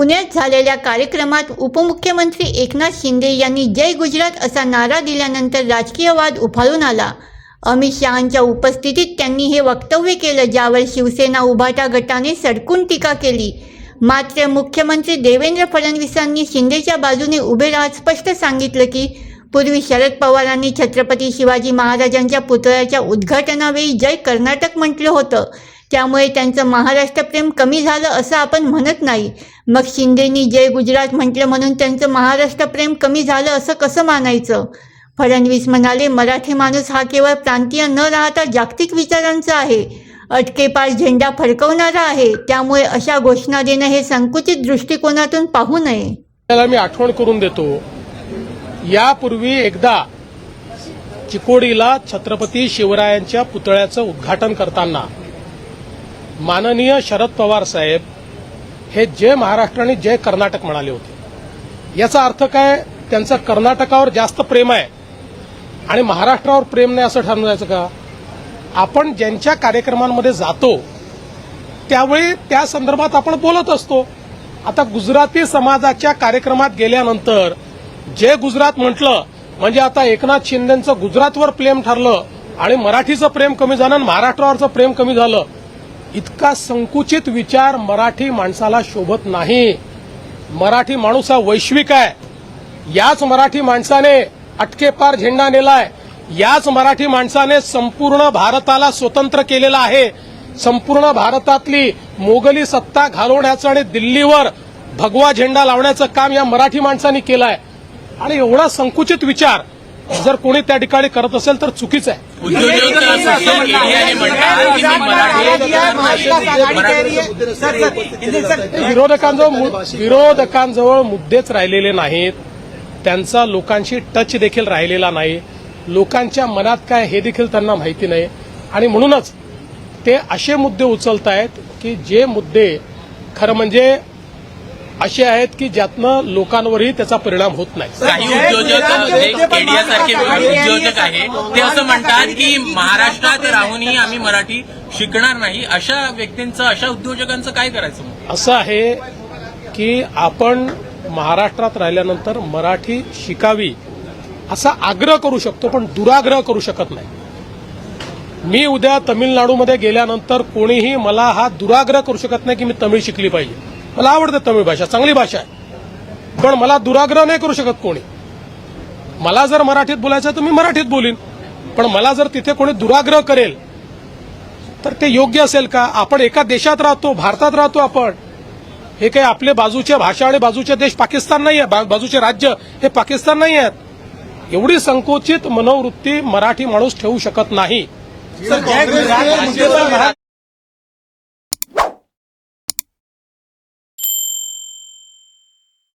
पुण्यात झालेल्या कार्यक्रमात उपमुख्यमंत्री एकनाथ शिंदे यांनी जय गुजरात असा नारा दिल्यानंतर राजकीय वाद उफाळून आला. अमित शहांच्या उपस्थितीत त्यांनी हे वक्तव्य केलं ज्यावर शिवसेना उभाटा गटाने सडकून टीका केली. मात्र मुख्यमंत्री देवेंद्र फडणवीसांनी शिंदेच्या बाजूने उभे राहत स्पष्ट सांगितलं की पूर्वी शरद पवारांनी छत्रपती शिवाजी महाराजांच्या पुतळ्याच्या उद्घाटनावेळी जय कर्नाटक म्हटलं होतं. त्यामुळे त्यांचं महाराष्ट्र प्रेम कमी झालं असं आपण म्हणत नाही. मग शिंदेनी जय गुजरात म्हटलं म्हणून त्यांचं महाराष्ट्र प्रेम कमी झालं असं कसं मानायचं? फडणवीस म्हणाले मराठी माणूस हा केवळ प्रांतीय न राहता जागतिक विचारांचा आहे. अटकेपार झेंडा फडकवणारा आहे. त्यामुळे अशा घोषणा देणं हे संकुचित दृष्टिकोनातून पाहू नये. त्याला मी आठवण करून देतो. यापूर्वी एकदा चिकोडीला छत्रपती शिवरायांच्या पुतळ्याचं उद्घाटन करताना माननीय शरद पवार साहेब हे जय महाराष्ट्र आणि जय कर्नाटक म्हणाले होते. याचा अर्थ काय? त्यांचं कर्नाटकावर जास्त प्रेम आहे. आणि महाराष्ट्रावर प्रेम नाही असं ठरवून जायचं का? आपण ज्यांच्या कार्यक्रमांमध्ये जातो त्यावेळी त्या संदर्भात आपण बोलत असतो. आता गुजराती समाजाच्या कार्यक्रमात गेल्यानंतर जे गुजरात म्हटलं म्हणजे आता एकनाथ शिंदेचं गुजरातवर प्रेम ठरलं आणि मराठीचं प्रेम कमी झालं आणि महाराष्ट्रावरचं प्रेम कमी झालं इतका संकुचित विचार मराठी माणसाला शोभत नाही. मराठी माणूस हा वैश्विक आहे. याच मराठी माणसाने अटकेपार झेंडा नेलाय. याच मराठी माणसाने संपूर्ण भारताला स्वतंत्र केलेलं आहे. संपूर्ण भारतातली मोगली सत्ता घालवण्याचं आणि दिल्लीवर भगवा झेंडा लावण्याचं काम या मराठी माणसांनी केलं आहे आणि एवढा संकुचित विचार जर कोणी त्या ठिकाणी करत असेल तर चुकीचं आहे. विरोधकांजवळ विरोधकांजवळ मुद्देच राहिलेले नाहीत. त्यांचा लोकांशी टच देखील राहिलेला नाही. लोकांच्या मनात काय हे देखील त्यांना माहिती नाही. आणि म्हणूनच ते असे मुद्दे उचलत आहेत की जे मुद्दे खरं म्हणजे असे आहेत की ज्यातनं लोकांवरही त्याचा परिणाम होत नाही. काही उद्योजक जे केडिया सारखे उद्योजक आहे. ते असं म्हणतात की महाराष्ट्रात राहूनही आम्ही मराठी शिकणार नाही. अशा व्यक्तींचं अशा उद्योजकांचं काय करायचं? असं आहे की आपण महाराष्ट्रात राहिल्यानंतर मराठी शिकावी असा आग्रह करू शकतो पण दुराग्रह करू शकत नाही. मी उद्या तमिळनाडूमध्ये गेल्यानंतर कोणीही मला हा दुराग्रह करू शकत नाही की मी तमिळ शिकली पाहिजे. मला आवडते तमिळ भाषा चांगली भाषा आहे. पण मला दुराग्रह नाही करू शकत कोणी. मला जर मराठीत बोलायचं आहे तर मी मराठीत बोलीन. पण मला जर तिथे कोणी दुराग्रह करेल तर ते योग्य असेल का? आपण एका देशात राहतो भारतात राहतो आपण. हे काही आपले बाजूच्या भाषा आणि बाजूचे देश पाकिस्तान नाही आहे. बा- बाजूचे राज्य हे पाकिस्तान नाही आहेत. एवढी संकुचित मनोवृत्ती मराठी माणूस ठेवू शकत नाही.